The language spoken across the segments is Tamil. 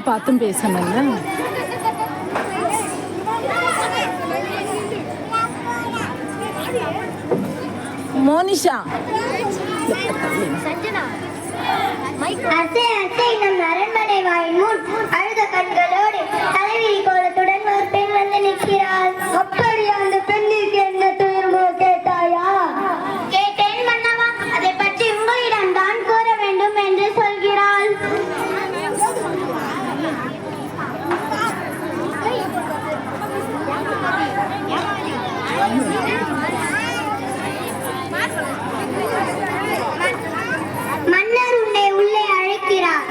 நேரமாக பார்த்தும் பேசணும்ல மோனிஷா. அசை அசை அரண்மனை வாய் முன் அழுத கண்களோடு மன்னர் உன்னை உள்ளே அழைக்கிறார்.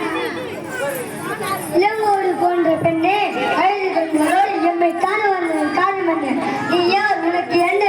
இளங்கோடு போன்ற பெண்ணே அழகு இயம்மை காண வந்ததன் காரணம் நீ யார்? உனக்கு என்ன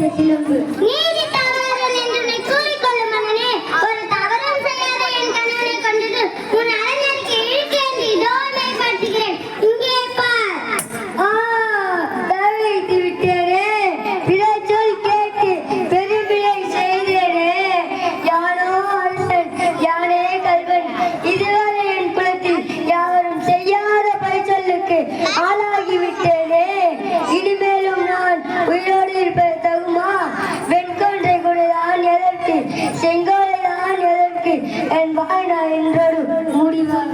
鈴木。செங்கோலை தான் எதற்கு என் வாய் நான் என்றொரு முடிவான்